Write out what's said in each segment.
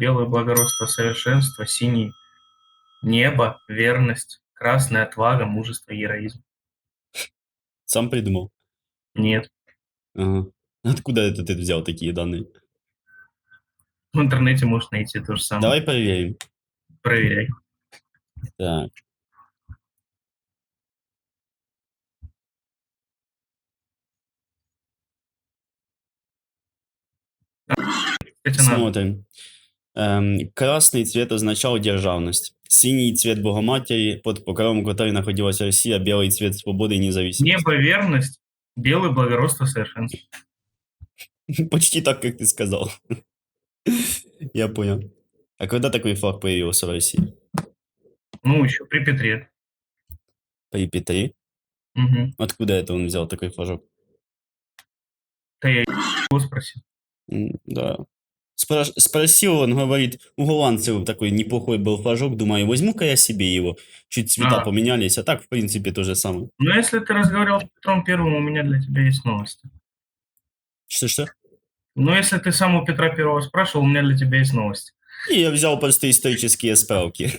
белое благородство, совершенство, синий небо, верность, красная отвага, мужество, героизм. Сам придумал? Нет. Ага. Откуда это ты взял такие данные? В интернете можешь найти то же самое. Давай проверим. Проверяй. Так. Смотрим. Ем, красний цвет означав державність. Синій цвет Богоматері, під покровом котрої знаходилася Росія, білий цвет свободи і независимости. Небо, верность, белое благородство, совершенство. Почти так, как ты сказал. Я понял. А когда такой флаг появился в России? Ну, еще при Петре. При Петре? Угу. Откуда это он взял такой флажок? Да я его спросил. М, Да. Спраш- Спросил, он говорит, у голландцев такой неплохой был флажок, думаю, возьму-ка я себе его. Чуть цвета А. поменялись, а так, в принципе, то же самое. Но если ты разговаривал с Петром Первым, у меня для тебя есть новости. Что-что? Но если ты сам у Петра Первого спрашивал, у меня для тебя есть новости. И я взял просто исторические справки.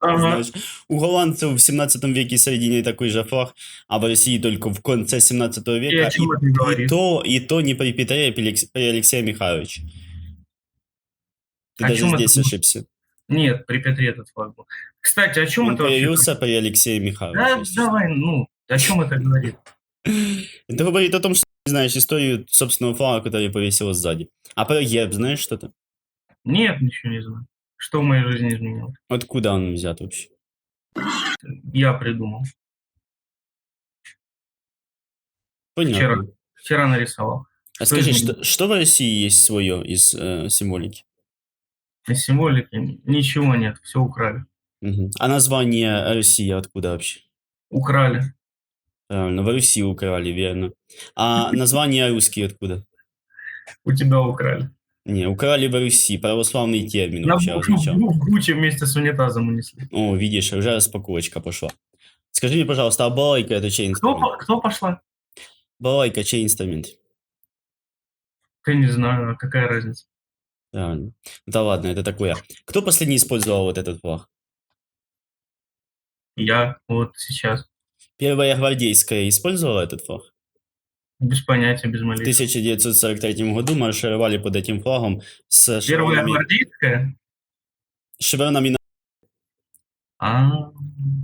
Ага. Знаешь, у голландцев в 17 веке середине такой же флаг, а в России только в конце 17 И века. это И говорит? то, и то не при Петре, а при Алекс- при Алексее Михайловиче. Ты О даже это здесь говорит? ошибся. Нет, при Петре этот флаг был. Кстати, о чем Он это вообще? появился при Алексее Да, Михайловиче. что. давай, ну, о чем это говорит? Это говорит о том, что ты знаешь историю собственного флага, который повесил сзади. А про герб знаешь что-то? Нет, ничего не знаю. Что в моей жизни изменилось? Откуда он взят вообще? Я придумал. Понятно. Вчера. Вчера нарисовал. А Что скажи, что, что в России есть свое из э, символики? Из символики ничего нет, все украли. А название России откуда вообще? Украли. Правильно, в Руси украли, верно. А название русские откуда? У тебя украли. Не, украли в Руси, православный термин На вообще означал. в Буче вместе с унитазом унесли. О, видишь, уже распаковочка пошла. Скажи мне, пожалуйста, а балалайка это чей Кто, инструмент? по- кто пошла? Балалайка чей инструмент? Я не знаю, а какая разница. Правильно. Да ладно, это такое. Кто последний использовал вот этот флаг? Я вот сейчас. Первая гвардейская использовала этот флаг? Без понятия, без В малейшего. 1943 году маршировали под этим флагом с Первая шевронами, гвардейская? шевронами на... А,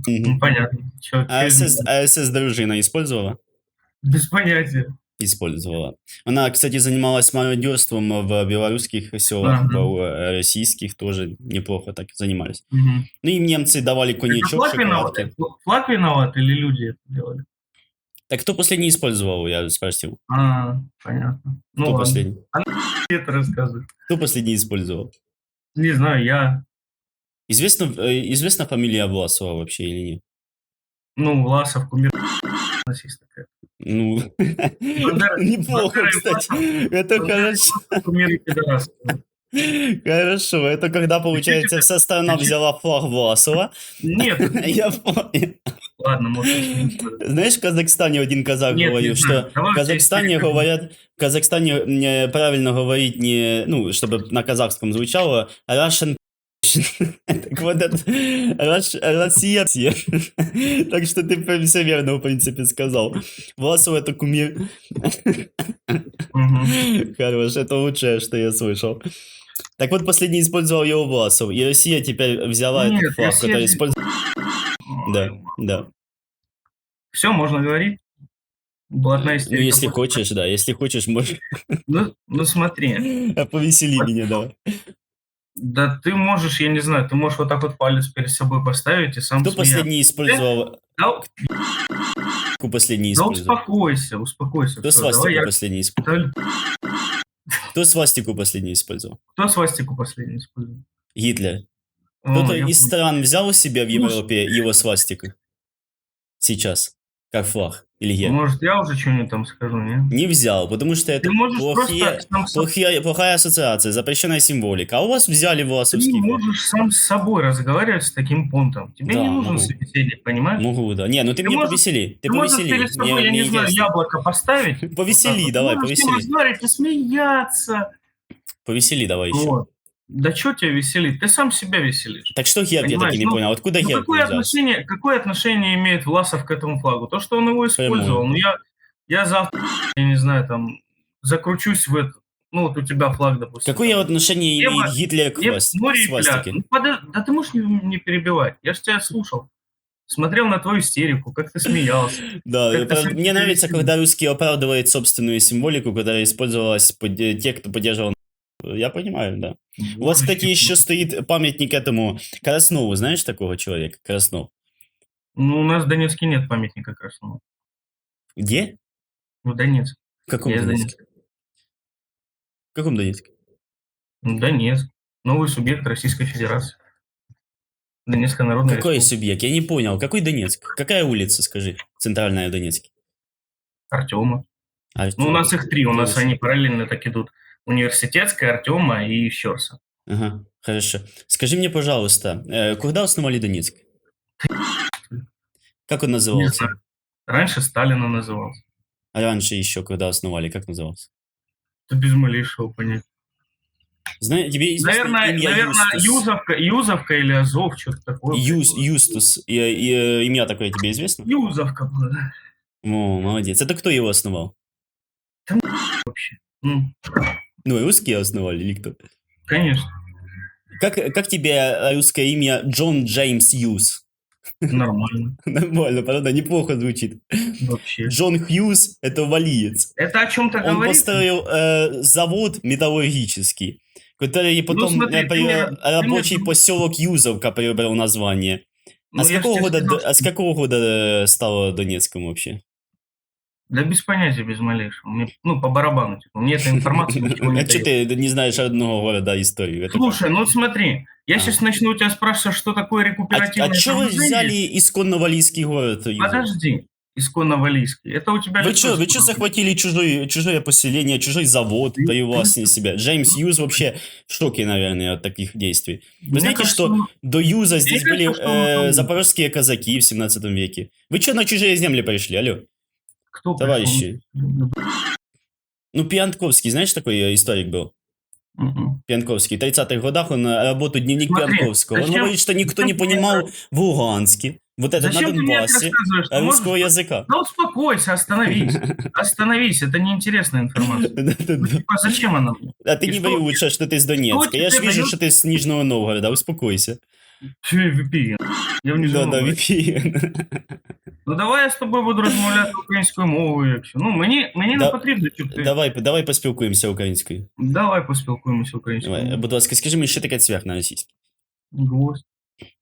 Мгм. ну понятно. Чё- чё А СС, изменилось? а СС дружина использовала? Без понятия. Использовала. Она, кстати, занималась мародерством в белорусских селах, Ага. в э, российских тоже неплохо так занимались. Мгм. Ну, им немцы давали коньячок, флаг виноват? Флаг виноват или люди это делали? Так кто последний использовал, я спросил. А, понятно. Ну Кто ладно. последний? Это рассказывай. Кто последний использовал? Не знаю, я, Известно, э, известна фамилия Власова вообще или нет? ну, Власов, кумир, такая. Ну, неплохо, кстати. Это хорошо. Хорошо, это когда, получается, вся страна взяла флаг Власова. Нет, Я понял. ладно, может. Знаешь, в Казахстане один казах Нет, говорил, не что в Казахстане говорят, в Казахстане не, правильно говорить не, ну, чтобы на казахском звучало, Russian так вот Россия. Так что ты все верно, в принципе, сказал. Власов это кумир. Хорош, это лучшее, что я слышал. Так вот, последний использовал его Власов. И Россия теперь взяла этот флаг, который использует... Да, да. Все, можно говорить? Блатная Ну, истерика. если после- хочешь, да. Если хочешь, можешь... Ну, ну смотри, Повесели меня, давай. Да ты можешь, я не знаю, ты можешь вот так вот палец перед собой поставить и сам Кто смеяться. последний использовал... Да, Кто последний да использовал? успокойся, успокойся. Кто свастику последний использовал? Да, Кто свастику последний использовал? Кто свастику последний использовал? Гитлер. Кто-то из стран взял у себя в. Европе его свастику? Сейчас. Как флаг или герб? Может, я уже что-нибудь там скажу, не? Не взял, потому что это Ты можешь плохие, сам плохие- плохая ассоциация, запрещенная символика. А у вас взяли Ты не флаг. можешь сам с собой разговаривать с таким понтом. Тебе Да, не нужен могу. собеседник, понимаешь? Могу, да. Не, ну ты, Ты меня можешь- повесели. Ты, Ты можешь повесели. перед собой, Мне- я мне не знаю, яблоко поставить. Повесели, Вот давай, Можешь с ним повесели. разговаривать и смеяться. Повесели давай еще. Вот. Да что тебя веселит? Ты сам себя веселишь. Так что герб, я так и не ну, понял, откуда Ну, герб какое, взялся? отношение, какое отношение имеет Власов к этому флагу? То, что он его использовал. Ну, я, я завтра, я не знаю, там, закручусь в это. Ну, вот у тебя флаг, допустим. Какое там, отношение Небо- имеет Гитлер к хвост- море свастике? Ну, подо- Да ты можешь не, не перебивать. Я же тебя слушал. Смотрел на твою истерику, как ты смеялся. Да, мне нравится, когда русские оправдывают собственную символику, которая использовалась те, кто поддерживал. Я понимаю, да. У вас, кстати, еще стоит памятник этому Краснову. Знаешь такого человека? Краснов. Ну, у нас в Донецке нет памятника Красному. Где? В Донецке. В каком Я Донецке? В каком Донецке? Ну, Донецк. Новый субъект Российской Федерации. Донецкая Народная Какой Республика. субъект? Я не понял. Какой Донецк? Какая улица, скажи? Центральная в Донецке. Артема. А, Ну, у нас их три, у нас они параллельно так идут. Университетская, Артема и Щерса. Ага, хорошо. Скажи мне, пожалуйста, э, когда основали Донецк? Как он назывался? Раньше Сталина назывался. А раньше еще когда основали, как назывался? Это без малейшего понятия. Знаешь, тебе Наверное, имя наверное Юстус? Юзовка, Юзовка или Азов, что-то такое. Юс, Юстус. И, и, э, имя такое тебе известно? Юзовка была, да, О, молодец. Это кто его основал? вообще. Ну, Ну, русские основали или кто? конечно, Как, как тебе русское имя Джон Джеймс Юз? нормально. Нормально, правда? Неплохо звучит. Вообще. Джон Хьюз – это валиец. Это о чем-то Он говорит? построил э, завод металлургический, который потом смотри, э, при- мне- ты рабочий мне- поселок Юзовка приобрел название. Ну, а, с я ж какого года, а с какого года э, стало Донецком вообще? Да без понятия, без малейшего. Мне, ну, по барабану. Типа. Мне эта информация ничего не А что ты не знаешь одного города историю? Это Слушай, ну смотри, я А. сейчас начну у тебя спрашивать, что такое А, рекуперативное что вы взяли исконно валийский город? Подожди, исконно валийский. Это у тебя... Вы что, вы что захватили чужое поселение, чужой завод, привластили себя? Джеймс Юз вообще в шоке, наверное, от таких действий. Вы Мне знаете, кажется, что до Юза здесь кажется, были э, запорожские казаки в 17 веке. Вы что на чужие земли пришли, алло? Кто Товарищи. пришел? Ну, Пьянковский, знаешь, такой э, историк был? Мгм. Пьянковский. В 30-х годах он э, работает дневник Смотри, Пьянковского. Он зачем- говорит, что никто не понимал в Луганске, вот это на Зачем мне это Донбассе, рассказываешь? Ты русского можешь- языка. Да успокойся, остановись. Остановись, это неинтересная информация. Ну, типа, зачем она мне? А ты не лучше, что ты из Донецка. Я ж вижу, что ты с Нижнего Новгорода. Успокойся. Фу, VPN. Я в Нижньому Да, да, Новгороді. VPN. Ну давай я з тобою буду розмовляти українською мовою, якщо. Ну мені, мені Да- не потрібно, щоб ти. Давай, давай поспілкуємося українською. Давай поспілкуємося українською. Давай, мовою. будь ласка, скажи мені, що таке цвях на російській? Гвоздь,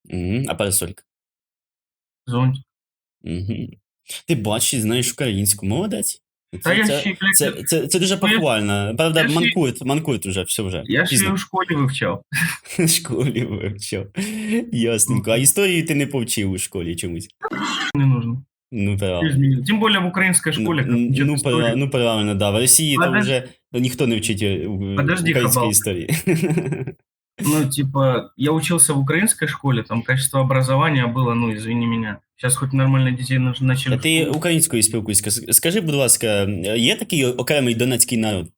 Угу. А парасолька? зонтик. Угу. Ти бачиш, знаєш українську, молодець. Це, ще, й, це, це, це дуже похвально. Правда, я ще- манкурт, манкурт уже, все вже. я ще Пізно. у школі вивчав. в школі вивчав. Ясненько. А історію ти не повчив у школі чомусь. Не нужно. Ну, правильно. Тим більше в українській школі. Ну, як вчать ну, історію. ну, правильно, да. В Росії Подож- вже ніхто не вчить е, Подожди, української Хабал. історії. Ну, типа, я учился в украинской школе, там качество образования было, ну, извини меня. Сейчас хоть нормально детей начали А ти українською спілкуйся. Скажи, будь ласка, є такий окремий донецький народ?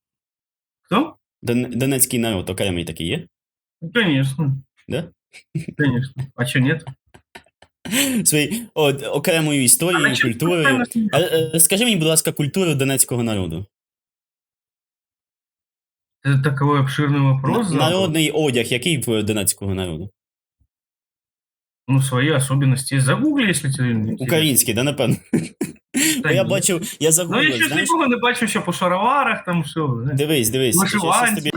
Кто? Дон- Донецький народ окремий такий є? Конечно. Да? Конечно. А что, нет? Свої от, окремою історією, культурою. А, е, Скажи мені, будь ласка, культуру донецького народу. Это такой обширный вопрос. задал. Народний одяг, який в донецького народу? Ну, свои особенности. Загугли, если тебе интересно. Український, да, напевно? Бо я ні. бачив, я Ну, я загуглив, ще ж знаєш. нікого не бачу, що по шароварах там що. знаєш. Дивись, дивись. я щас Вишиванці.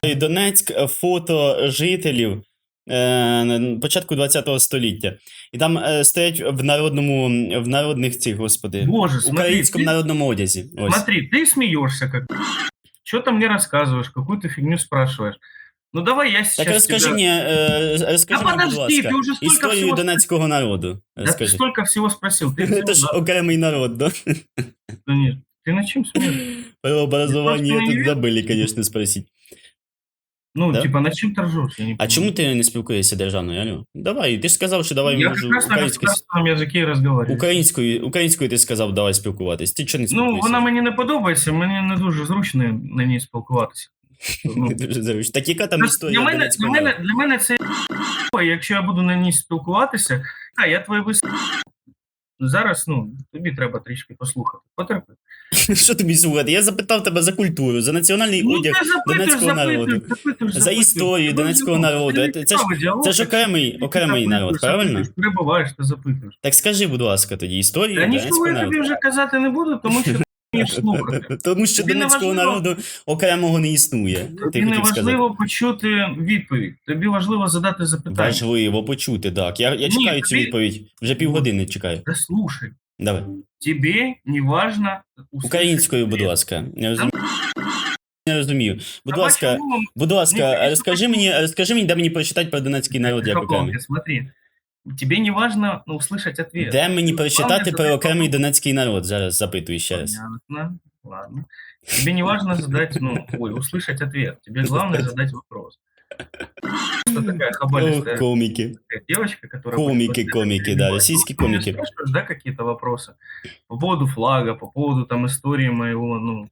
тобі- Донецьк е, фото жителів е, на початку 20 століття. І там е, стоять в народному, в народних цих, господи, Боже, смотри, українському ты, народному одязі. Ось. смотри, ты смеешься как Что ты мне рассказываешь, какую ты фигню спрашиваешь. Ну, давай я сейчас Так розкажи тебя- мені, е, розкажи Да мені, будь подожди, ласка, ты уже столько історію всего... донецького народу. Да ты Розкажи. столько всего спросил. Ты, Це ж окремий народ, да? Да нет, ты на чем смеешься? Про образование просто не тут забыли, конечно, спросить. Ну, Да? типа, на чем ты ржешь? Я не А понимаю. чому ти не спілкуєшся державною, алло? Давай, ти ж сказав, що давай Я как раз на українською. Українською, українською ти сказав, давай спілкуватись. Ти чого не Ну, спілкуєшся? вона мені не подобається, мені не дуже зручно на ній спілкуватися. Ну, Дуже зручно. Так яка там Для мене, для, мене, для мене це якщо я буду на ній спілкуватися, та я твої вис... Зараз, ну, тобі треба трішки послухати. Потерпи. Що тобі слухати? Я запитав тебе за культуру, за національний Ну, одяг запитуєш, Донецького народу. запитуєш, запитуєш, За історію Ну, Донецького ну, народу. це Це ж- Це ж окремий, окремий народ, правильно? Ти Перебуваєш, ти запитуєш. Так скажи, будь ласка, тоді історію Та нічого я тобі народу. вже казати не буду, тому що вмієш слухати. Тому що Тобі Донецького важливо- народу окремого не існує. Тобі не сказати. важливо почути відповідь. Тобі важливо задати запитання. Важливо почути, так. Я, я Ні, чекаю цю тобі- відповідь. Вже півгодини чекаю. Да слушай, Давай. тебе не важно Українською, будь ласка. Не розумію. Не розумію. Будь ласка, будь ласка, Ні, розкажи мені, розкажи мені, де мені прочитати про Донецький народ як окремий. Смотри, тебе не важно ну, услышать ответ. Де мені прочитати про окремий. Донецький народ? Зараз запитую ще раз. Понятно. Ладно. Тебе не важно задать, ну, ой, услышать ответ. Тебе главное задать вопрос. Что такая хабалистая такая девочка, которая... Комики, комики, да, российские меня комики. да, какие-то вопросы по поводу флага, по поводу там истории моего, ну,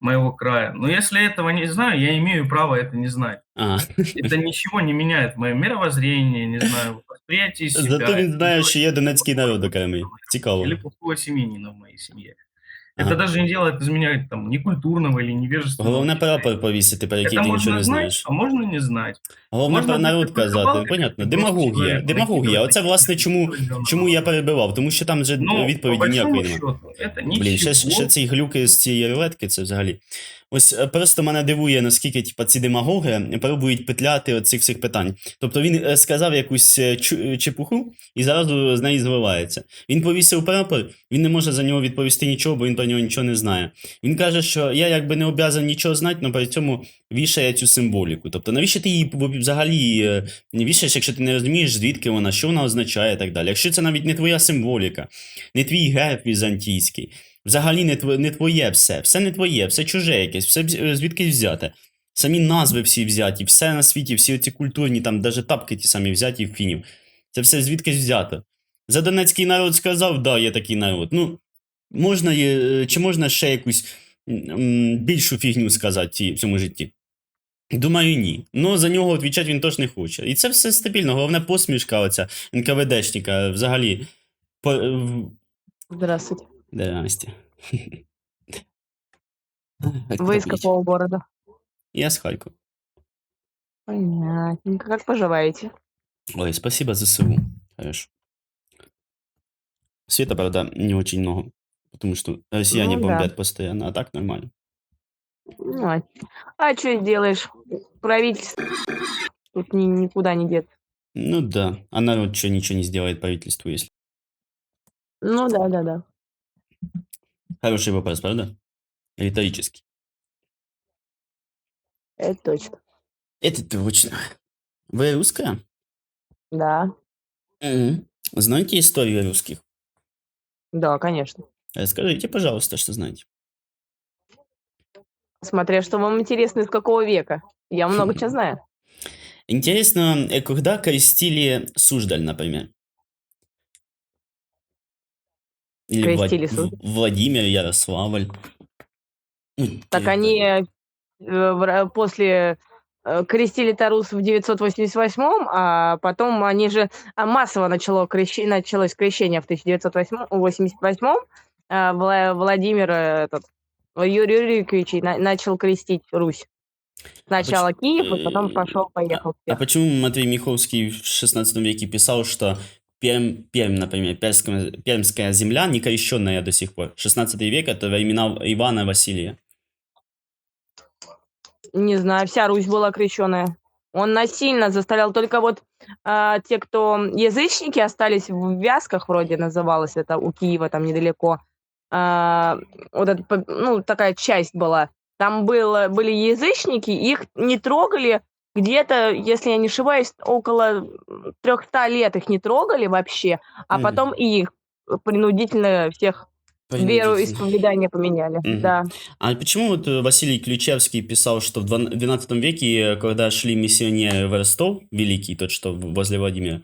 моего края. Но если этого не знаю, я имею право это не знать. А, Это ничего не меняет в моем мировоззрении, не знаю, восприятии себя. зато він знає, или що є Донецький народ окремий. Цікаво. Или плохого семьянина в моей семье. Ага. Это даже не делает из меня там ни культурного или невежественного. Головне человека. прапор повісити, про який Это ти нічого можно не знать, знаєш. а можно не знать. Головне Можна про народ бути казати. прикривалкою, Понятно. просто Демагогія. чоловік Демагогія. накидувати Оце, власне, чому, определенного. чому я перебивав. Тому що там же Ну, відповіді по ніякої большому немає. счету, это ничего. Блін, ще, ще ці глюки з цієї рулетки, це взагалі. Ось е, просто мене дивує, наскільки типа, ці демагоги пробують петляти от цих всіх питань. Тобто він е, сказав якусь е, чу- чепуху і зразу з неї зливається. Він повісив прапор, він не може за нього відповісти нічого, бо він про нього нічого не знає. Він каже, що я якби не обязан нічого знати, але при цьому вішає цю символіку. Тобто, навіщо ти її взагалі е, вішаєш, якщо ти не розумієш, звідки вона, що вона означає і так далі. Якщо це навіть не твоя символіка, не твій герб візантійський, взагалі не, тво, не твоє все, все не твоє, все чуже якесь, все вз- звідкись взяте. Самі назви всі взяті, все на світі, всі оці культурні, там навіть тапки ті самі взяті в фінів. Це все звідкись взято. За Донецький народ сказав, да, є такий народ. Ну, можна є, е, чи можна ще якусь більшу фігню сказати в цьому житті? Думаю, ні. Ну, за нього відвічати він теж не хоче. І це все стабільно. Головне посмішка оця НКВДшника взагалі. По, е, Здравствуйте. Здрасте. Вы из какого города? Я с Харькова. Понятненько. Как поживаете? Ой, спасибо за СУ. Хорошо. Света, правда, не очень много. Потому что россияне Ну да. бомбят постоянно, а так нормально. Ну, а- а что делаешь? Правительство тут ни- никуда не дет. Ну да. А народ что, ничего не сделает правительству, если... Ну да, да, да. Хороший вопрос, правда? Риторический. Это точно. Это точно. Вы русская? Да. Мгм. Знаете историю русских? Да, конечно. Расскажите, пожалуйста, что знаете. Смотря, что вам интересно, из какого века. Я много чего знаю. Интересно, э, когда крестили Суздаль, например? Или Влад- Крестили В- Суздаль? Владимир, Ярославль. Так они э, после э, крестили Тарус в 988, а потом они же а, массово начало крещи- началось крещение в 1988. А, Вла- Владимир э, этот, Юрий Юрьевич на- начал крестить Русь. Сначала поч- Киев, и потом э, пошел, поехал. А почему Матвей Миховский в 16 веке писал, что Пермь, Пермь например, Пермская, Пермская земля, не крещенная до сих пор? 16 век – это времена Ивана Василия. Не знаю, вся Русь была крещенная. Он насильно заставлял только вот а, те, кто язычники остались в Вязках, вроде называлось это у Киева, там недалеко. А, вот это, ну, такая часть была. Там было, были язычники, их не трогали где-то, если я не ошибаюсь, около 300 лет их не трогали вообще, а Мгм. потом и их принудительно всех веру исповедания поменяли. Мгм. Да. А почему вот э, Василий Ключевский писал, что в дван- 12 веке, э, когда шли миссионеры в Ростов, Великий, тот, что возле Владимира,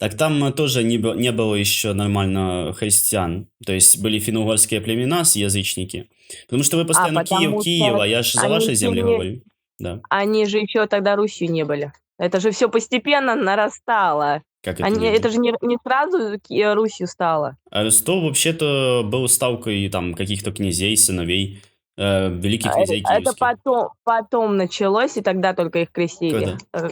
так там тоже не, не было еще нормально христиан. То есть были финно-угорские племена с язычники. Потому что вы постоянно потому Киев, что Киев, а я же за ваши земли говорю. Да. Они же еще тогда Русью не были. Это же все постепенно нарастало. Как это? Они, это же не, не сразу Русью стало. А Ростов вообще-то был ставкой там каких-то князей, сыновей, э, великих А князей Это, это потом, потом началось, и тогда только их крестили. Э,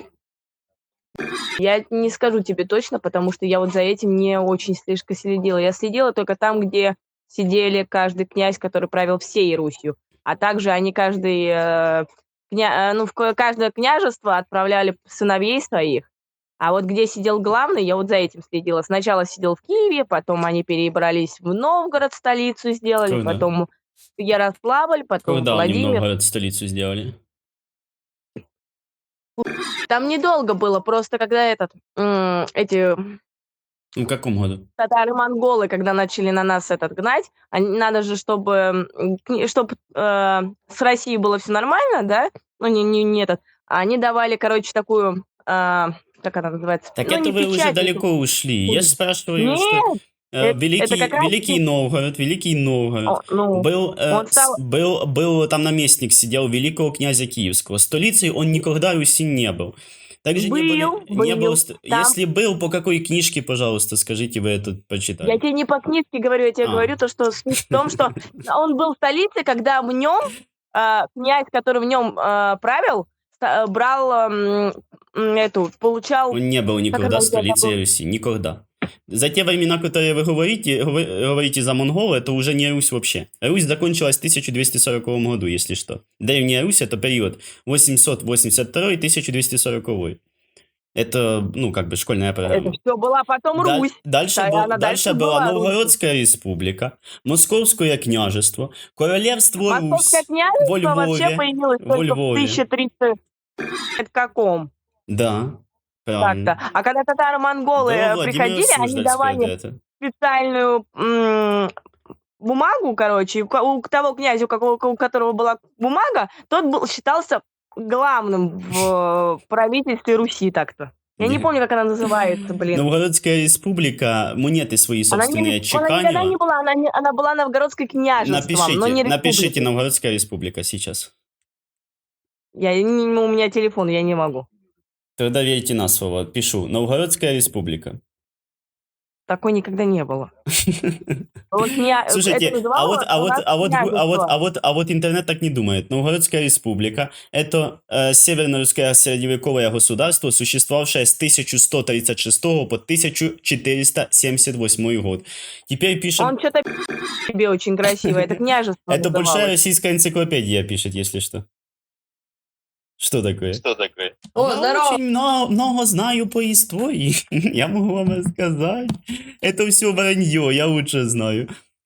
Я не скажу тебе точно, потому что я вот за этим не очень слишком следила. Я следила только там, где сидели каждый князь, который правил всей Русью. А также они каждый, э, кня- э, ну, в ка- каждое княжество отправляли сыновей своих. А вот где сидел главный, я вот за этим следила. Сначала сидел в Киеве, потом они перебрались в Новгород, столицу сделали, Когда? потом Ярославль, потом Когда они Владимир. Новгород столицу сделали? Там недолго было, просто когда этот, м, эти в каком году? татары-монголы, когда начали на нас этот гнать, они, надо же, чтобы, чтобы с Россией было все нормально, да, ну не, не, не этот, они давали, короче, такую, а, как она называется? Так Ну, это не вы уже печать, далеко ушли. Я же спрашиваю, что э, это- Великий, это раз Великий Новгород, Великий Новгород. О, ну, Был, э, стал- был, был там наместник, сидел великого князя Киевского. Столицей он никогда Руси не был. Также не, Был, были- не был. был. ст- Там- Если был, по какой книжке, пожалуйста, скажите, вы это почитали? я тебе не по книжке говорю, я тебе А. говорю то, что суть в том, что он был в столице, когда в нем а, князь, который в нем а, правил, ста- брал м, эту, получал Он не был никогда столицей? Руси. Никогда. За те времена, которые вы говорите, говор- говорите за монголы, это уже не Русь вообще. Русь закончилась в 1240 году, если что. Древняя Русь это период 882-1240. Это, ну, как бы школьная Это программа. все была потом Русь. дальше, Да, был- дальше дальше была была Русь. Новгородская республика, Московское княжество, Королевство Русь. Московское княжество во вообще Львове, появилось во только в Львове. 1300 каком Да. Так-то. А когда татаро-монголы Да, э, Владимир приходили, они Суздальская, давали да, это. специальную м, бумагу, короче, и у ко- у того князя, у какого- у которого была бумага, тот был, считался главным в правительстве Руси так-то. Я не помню, как она называется, блин. Новгородская республика монеты свои Она, собственные не, она никогда не была, она, не- она была новгородской княжеством, Напишите, но не напишите республикой. Новгородская республика сейчас. Я, не- у меня телефон, я не могу. Тогда верьте на слово. Пишу. Новгородская республика. Такой никогда не было. Слушайте, а вот, а вот, а вот, а вот, а вот, а вот интернет так не думает. Новгородская республика – это э, северно-русское средневековое государство, существовавшее с 1136 по 1478 год. Теперь пишем... Он что-то тебе очень красиво. Это княжество Это большая российская энциклопедия пишет, если что. Что такое? Что такое? О, Я здорово. очень много, много знаю по истории. Я могу вам рассказать. Это все вранье, я лучше знаю.